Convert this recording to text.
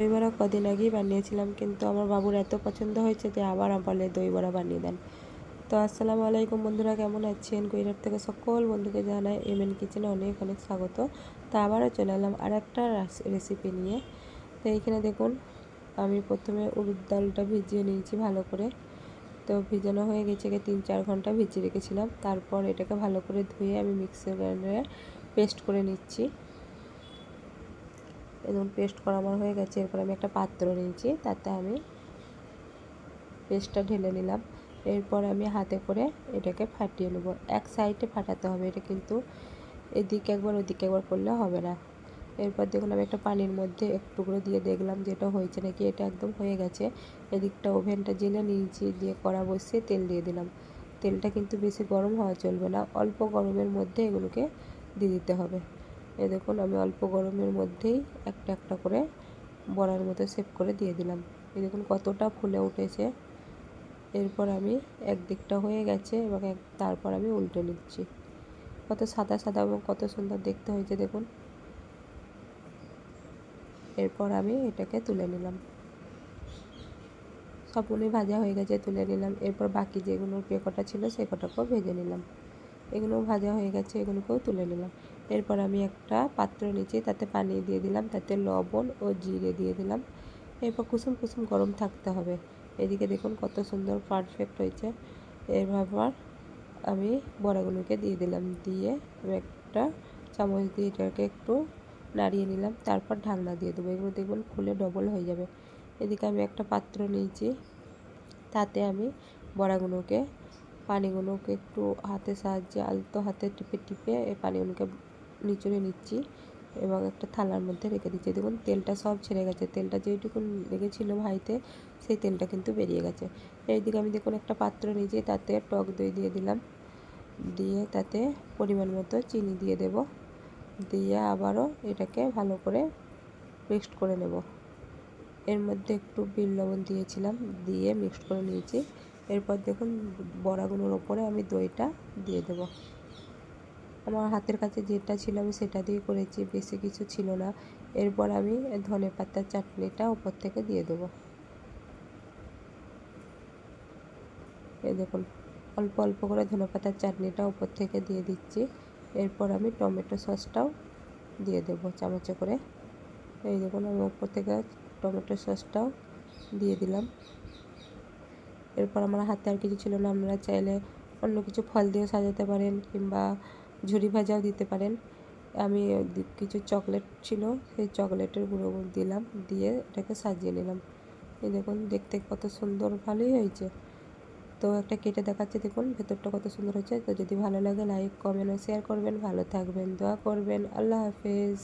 দই বড়া কদিন আগেই বানিয়েছিলাম, কিন্তু আমার বাবুর এত পছন্দ হয়েছে যে আবার বলে দই বড়া বানিয়ে দেন। তো আসসালামু আলাইকুম বন্ধুরা, কেমন আছেন? কৈরাট থেকে সকল বন্ধুকে জানাই এম এন কিচেনে অনেক অনেক স্বাগত। তা আবারও চলে এলাম আর একটা রেসিপি নিয়ে। তো এইখানে দেখুন, আমি প্রথমে উড়ুদ ডালটা ভিজিয়ে নিয়েছি ভালো করে। তো ভিজানো হয়ে গেছে তিন চার ঘণ্টা ভিজিয়ে রেখেছিলাম। তারপর এটাকে ভালো করে ধুয়ে আমি মিক্সার গ্রাইন্ডারে পেস্ট করে নিচ্ছি। এবং পেস্ট করা আমার হয়ে গেছে। এরপর আমি একটা পাত্র নিয়েছি, তাতে আমি পেস্টটা ঢেলে নিলাম। এরপর আমি হাতে করে এটাকে ফাটিয়ে নেব। এক সাইডে ফাটাতে হবে, এটা কিন্তু এদিকে একবার ওদিকে একবার করলে হবে না। এরপর দেখুন, আমি একটা পানির মধ্যে একটুকরো দিয়ে দেখলাম যেটা হয়েছে নাকি, এটা একদম হয়ে গেছে। এদিকটা ওভেনটা জেলে নিয়েছি, দিয়ে কড়া বসিয়ে তেল দিয়ে দিলাম। তেলটা কিন্তু বেশি গরম হওয়া চলবে না, অল্প গরমের মধ্যে এগুলোকে দিয়ে দিতে হবে। এ দেখুন, আমি অল্প গরমের মধ্যেই একটা একটা করে বড়ার মতো সেভ করে দিয়ে দিলাম। এই দেখুন, কতটা ফুলে উঠেছে। এরপর আমি একদিকটা হয়ে গেছে এবং তারপর আমি উল্টে নিচ্ছি। কত সাদা সাদা এবং কত সুন্দর দেখতে হয়েছে, দেখুন। এরপর আমি এটাকে তুলে নিলাম। সবগুলোই ভাজা হয়ে গেছে, তুলে নিলাম। এরপর বাকি যেগুলো পেকটা ছিল সে কটাকেও ভেজে নিলাম। এগুলো ভাজা হয়ে গেছে, এগুলোকেও তুলে নিলাম। এরপর আমি একটা পাত্র নিচে তাতে পানি দিয়ে দিলাম, তাতে লবণ ও জিরে দিয়ে দিলাম। এরপর কুসুম কুসুম গরম থাকতে হবে। এদিকে দেখুন কত সুন্দর পারফেক্ট হয়েছে। এরপর আমি বড়াগুলোকে দিয়ে দিলাম, দিয়ে আমি একটা চামচ দিয়ে এটাকে একটু নাড়িয়ে নিলাম, তারপর ঢাকনা দিয়ে দেবো। এগুলো দেখবেন খুলে ডবল হয়ে যাবে। এদিকে আমি একটা পাত্র নিয়েছি, তাতে আমি বড়াগুলোকে, পানিগুলোকে একটু হাতের সাহায্যে, আলতো হাতে টিপে টিপে এই পানিগুলোকে নিচড়ে নিচ্ছি এবং একটা থালার মধ্যে রেখে দিচ্ছি। দেখুন, তেলটা সব ছেড়ে গেছে। তেলটা যেইটুকু লেগেছিল ভাইতে, সেই তেলটা কিন্তু বেরিয়ে গেছে। এইদিকে আমি দেখুন একটা পাত্র নিয়েছি, তাতে টক দই দিয়ে দিলাম। দিয়ে তাতে পরিমাণ মতো চিনি দিয়ে দেব। দিয়ে আবারও এটাকে ভালো করে মিক্সড করে নেব। এর মধ্যে একটু বিল লবণ দিয়েছিলাম, দিয়ে মিক্সড করে নিয়েছি। এরপর দেখুন, বড়াগুলোর ওপরে আমি দইটা দিয়ে দেব। আমার হাতের কাছে যেটা ছিল আমি সেটা দিয়ে করেছি, বেশি কিছু ছিল না। এরপর আমি ধনে পাতার চাটনিটা উপর থেকে দিয়ে দেব। এই দেখুন, অল্প অল্প করে ধনে পাতার চাটনিটা উপর থেকে দিয়ে দিচ্ছি। এরপর আমি টমেটো সসটাও দিয়ে দেব চামচে করে। এই দেখুন, আমি উপর থেকে টমেটো সসটাও দিয়ে দিলাম। এরপর আমার হাতে আর কিছু ছিল না, আপনারা চাইলে অন্য কিছু ফল দিয়েও সাজাতে পারেন কিংবা ঝুরি ভাজাও দিতে পারেন। আমি কিছু চকলেট ছিল, সেই চকলেটের গুঁড়ো দিলাম, দিয়ে এটাকে সাজিয়ে নিলাম। এই দেখুন, দেখতে কত সুন্দর, ভালোই হয়েছে। তো একটা কেটে দেখাচ্ছে, দেখুন, ভেতরটা কত সুন্দর হয়েছে। তো যদি ভালো লাগে লাইক কমেন্ট শেয়ার করবেন। ভালো থাকবেন, দোয়া করবেন। আল্লাহ হাফেজ।